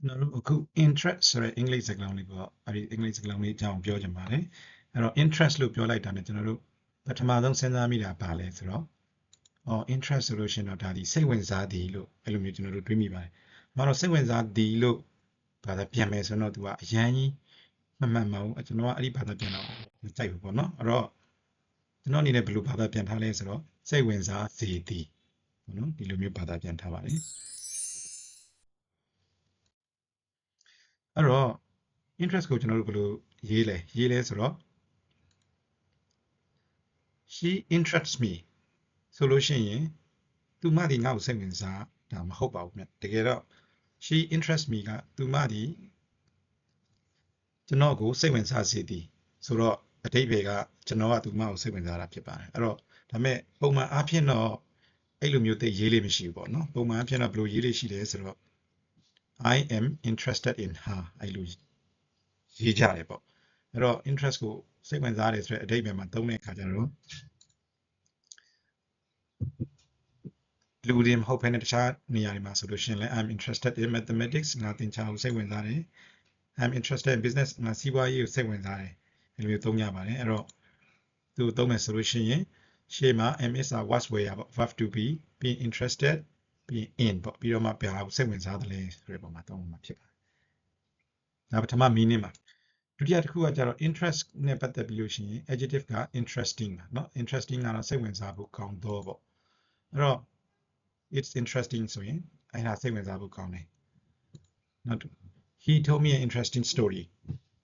ကျွန်တော်တို့အခု interest ဆိုတဲ့အင်္ဂလိပ်စကားလုံးလေးပေါ့အဲ့ဒီအင်္ဂလိပ်စကားလုံးလေးအကြောင်းပြောချင်ပါတယ်အဲ့တော့ interest လို့ပြောလိုက်တာ ਨੇ ကျွန်တော်တို့ပထမဆုံးစဉ်းစားမိတာပါလဲဆိုတော့အော် interest ဆိုလို့ရှိရင်တော့ဒါဒီစိတ်ဝင်စားသည်လို့အဲ့လိုမျိုးကျွန်တော်တို့တွေးမိပါတယ်။မတော်စိတ်ဝင်စားသည်လို့ဘာသာပြန်မယ်ဆိုတော့သူကအရန်ကြီးမမှန်မဟုတ်ကျွန်တော်ကအဲ့ဒီဘာသာပြန်တော့မကြိုက်ဘူးပေါ့နော်အဲ့တော့ကျွန်တော်အနေနဲ့ဘယ်လိုဘာသာပြန်ထားလဲဆိုတော့စိတ်ဝင်စားစေသည်ပေါ့နော်ဒီလိုမျိုးဘာသာပြန်ထားပါတယ်။ အဲ့တော့ interest ကိုကျွန်တော်တို့ဘယ်လိုရေးလဲရေးလဲဆိုတော့ she interests me ဆိုလို့ရှိရင်သူမဒီငါ့ကိုစိတ်ဝင်စားတာမဟုတ်ပါဘူးမြတ်တကယ်တော့ she interests me ကသူမဒီကျွန်တော်ကိုစိတ်ဝင်စားစေသည်ဆိုတော့အတိတ်တွေကကျွန်တော်ကသူမကိုစိတ်ဝင်စားတာဖြစ်ပါတယ်အဲ့တော့ဒါမဲ့ပုံမှန်အားဖြင့်တော့အဲ့လိုမျိုးသိရေးလေးမရှိဘူးပေါ့နော်ပုံမှန်အားဖြင့်တော့ဘယ်လိုရေးလေးရှိလဲဆိုတော့ I am interested in her အဲ့လိုရေးကြတယ်ပေါ့အဲ့တော့ interest ကိုစိတ်ဝင်စားတယ်ဆိုတဲ့အဓိပ္ပာယ်မှာသုံးတဲ့အခါကျတော့လူတွေမဟုတ်ဘဲနဲ့တခြားနေရာတွေမှာဆိုလို့ရှိရင်လည်း I'm interested in mathematics ငါသင်ချာကိုစိတ်ဝင်စားတယ် I'm interested in business ငါစီးပွားရေးကိုစိတ်ဝင်စားတယ်ဒီလိုမျိုးသုံးကြပါတယ်အဲ့တော့သူသုံးမယ်ဆိုလို့ရှိရင်ရှေ့မှာ am is a was where ပေါ့ verb to be being interested being in ပေါ့ပြီးတော့မှဘယ်ဟာကိုစိတ်ဝင်စားသလဲဆိုတဲ့ပုံမှာသုံးမှာဖြစ်ပါတယ်ဒါပထမ meaning မှာဒုတိယတစ်ခုကကျတော့ interest နဲ့ပတ်သက်ပြီးလို့ရှိရင် adjective က interesting ပါเนาะ interesting ကတော့စိတ်ဝင်စားဖို့ကောင်းတော့ပေါ့အဲ့တော့ it's interesting ဆိုရင်အဲ့ဒါစိတ်ဝင်စားဖို့ကောင်းတယ်နောက် he told me an interesting story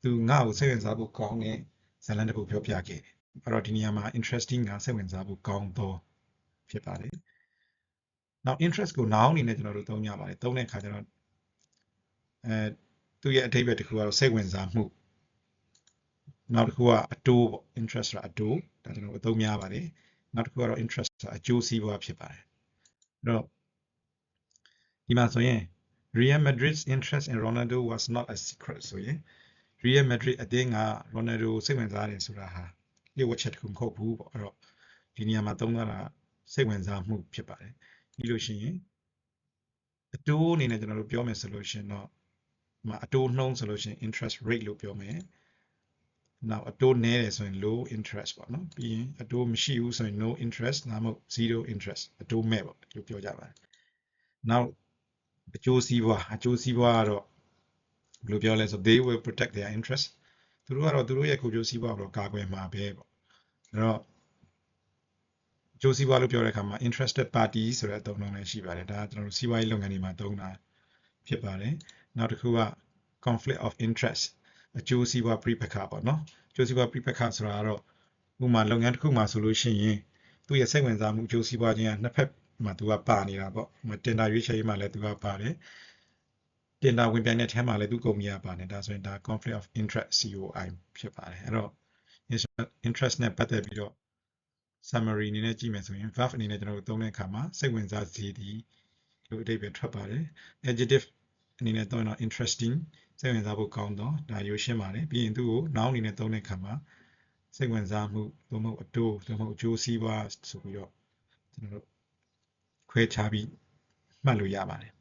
သူငါ့ကိုစိတ်ဝင်စားဖို့ကောင်းတဲ့ဇာတ်လမ်းတစ်ခုပြောပြခဲ့တယ်အဲ့တော့ဒီနေရာမှာ interesting ကစိတ်ဝင်စားဖို့ကောင်းတော့ဖြစ်ပါတယ် နောက် interest ကို noun အနေနဲ့ကျွန်တော်တို့သုံးကြပါတယ်သုံးတဲ့အခါကျတော့အဲသူ့ရဲ့အဓိပ္ပာယ်တစ်ခုကတော့စိတ်ဝင်စားမှုနောက်တစ်ခုကအတိုးပေါ့ interest ဆိုတာအတိုးဒါကျွန်တော်တို့အသုံးများပါတယ်နောက်တစ်ခုကတော့ interest ဆိုတာအကျိုးစီးပွားဖြစ်ပါတယ်အဲ့တော့ဒီမှာဆိုရင် Real Madrid's interest in Ronaldo was not a secret ဆိုရင် Real Madrid အသင်းက Ronaldo ကိုစိတ်ဝင်စားတယ်ဆိုတာဟာလျှို့ဝှက်ချက်တစ်ခုမဟုတ်ဘူးပေါ့အဲ့တော့ဒီနေရာမှာသုံးတာစိတ်ဝင်စားမှုဖြစ်ပါတယ် ပြီးလို့ရှိရင်အတိုးအနေနဲ့ကျွန်တော်တို့ပြောမယ်ဆိုလို့ရှိရင်တော့ဒီမှာအတိုးနှုန်းဆိုလို့ရှိရင် interest rate လို့ပြောမယ်နောက်အတိုးနည်းတယ်ဆိုရင် low interest ပေါ့နော်ပြီးရင်အတိုးမရှိဘူးဆိုရင် no interest ဒါမှမဟုတ် zero interest အတိုးမဲ့ပေါ့လို့ပြောကြပါတယ်နောက်အကျိုးစီးပွားအကျိုးစီးပွားကတော့ဘယ်လိုပြောလဲဆို they will protect their interest သူတို့ကတော့သူတို့ရဲ့ကိုကျိုးစီးပွားကိုကာကွယ်မှာပဲပေါ့အဲ့တော့ အကျိုးစီးပွားလို့ပြောတဲ့အခါမှာ interested party ဆိုတဲ့အသုံးအနှုန်းလည်းရှိပါတယ်ဒါကကျွန်တော်တို့စီးပွားရေးလုပ်ငန်းတွေမှာသုံးတာဖြစ်ပါတယ်နောက်တစ်ခုက conflict of interest အကျိုးစီးပွားပြိပခါပေါ့နော်အကျိုးစီးပွားပြိပခါဆိုတာကတော့ဥပမာလုပ်ငန်းတစ်ခုမှာဆိုလို့ရှိရင်သူ့ရဲ့စိတ်ဝင်စားမှုအကျိုးစီးပွားခြင်းကနှစ်ဖက်မှာသူကပါနေတာပေါ့တင်တာရွေးချယ်ရေးမှာလည်းသူကပါတယ်တင်တာဝင်ပြိုင်တဲ့ထဲမှာလည်းသူကုမ္ပဏီကပါတယ်ဒါဆိုရင်ဒါ conflict of interest COI ဖြစ်ပါတယ်အဲ့တော့ interest နဲ့ပတ်သက်ပြီးတော့ summary အနေနဲ့ကြည့်မယ်ဆိုရင် verb အနေနဲ့ကျွန်တော်တို့သုံးတဲ့အခါမှာစိတ်ဝင်စားစေသည်လို့အဓိပ္ပာယ်ထွက်ပါတယ် adjective အနေနဲ့သုံးတော့ interesting စိတ်ဝင်စားဖို့ကောင်းတော့ဒါရိုးရှင်းပါတယ်ပြီးရင်သူ့ကို noun အနေနဲ့သုံးတဲ့အခါမှာစိတ်ဝင်စားမှုသို့မဟုတ်အတိုးသို့မဟုတ်အကျိုးစီးပွားဆိုပြီးတော့ကျွန်တော်တို့ခွဲခြားပြီးမှတ်လို့ရပါတယ်